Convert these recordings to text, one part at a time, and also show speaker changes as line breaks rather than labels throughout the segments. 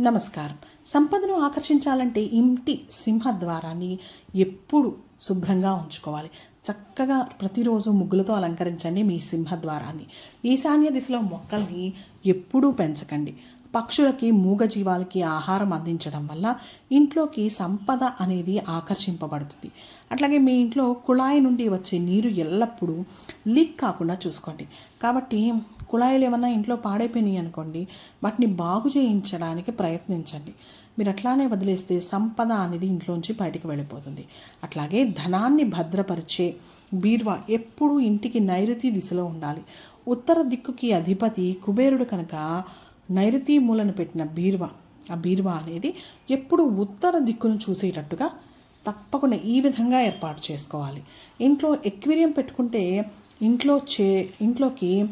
నమస్కారం. సంపదను ఆకర్షించాలంటే ఇంటి సింహద్వారాన్ని ఎప్పుడు శుభ్రంగా ఉంచుకోవాలి. చక్కగా ప్రతిరోజు ముగ్గులతో అలంకరించండి మీ సింహద్వారాన్ని. ఈశాన్య దిశలో మొక్కల్ని ఎప్పుడూ పెంచకండి. పక్షులకి మూగజీవాలకి ఆహారం అందించడం వల్ల ఇంట్లోకి సంపద అనేది ఆకర్షింపబడుతుంది. అట్లాగే మీ ఇంట్లో కుళాయి నుండి వచ్చే నీరు ఎల్లప్పుడూ లీక్ కాకుండా చూసుకోండి. కాబట్టి కుళాయిలు ఏమన్నా ఇంట్లో పాడైపోయినాయి అనుకోండి వాటిని బాగు చేయించడానికి ప్రయత్నించండి. మీరు అట్లానే వదిలేస్తే సంపద అనేది ఇంట్లోంచి బయటికి వెళ్ళిపోతుంది. అట్లాగే ధనాన్ని భద్రపరిచే బీర్వా ఎప్పుడూ ఇంటికి నైరుతి దిశలో ఉండాలి. ఉత్తర దిక్కుకి అధిపతి కుబేరుడు కనుక నైరుతి మూలను పెట్టిన బీరువా. ఆ బీరువా అనేది ఎప్పుడు ఉత్తర దిక్కును చూసేటట్టుగా తప్పకుండా ఈ విధంగా ఏర్పాటు చేసుకోవాలి. ఇంట్లో ఎక్వేరియం పెట్టుకుంటే ఇంట్లో చే ఇంట్లోకి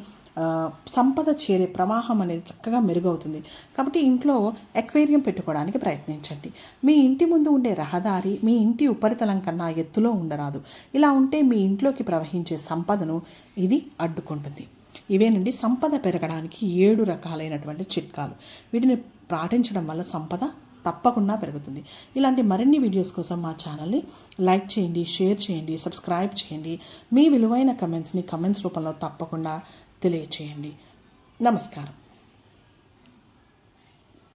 సంపద చేరే ప్రవాహం అనేది చక్కగా మెరుగవుతుంది. కాబట్టి ఇంట్లో ఎక్వేరియం పెట్టుకోవడానికి ప్రయత్నించండి. మీ ఇంటి ముందు ఉండే రహదారి మీ ఇంటి ఉపరితలం కన్నా ఎత్తులో ఉండరాదు. ఇలా ఉంటే మీ ఇంట్లోకి ప్రవహించే సంపదను ఇది అడ్డుకుంటుంది. ఇవేనండి సంపద పెరగడానికి ఏడు రకాలైనటువంటి చిట్కాలు. వీటిని పాటించడం వల్ల సంపద తప్పకుండా పెరుగుతుంది. ఇలాంటి మరిన్ని వీడియోస్ కోసం మా ఛానల్ని లైక్ చేయండి షేర్ చేయండి సబ్స్క్రైబ్ చేయండి. మీ విలువైన కమెంట్స్ని కమెంట్స్ రూపంలో తప్పకుండా తెలియచేయండి. నమస్కారం.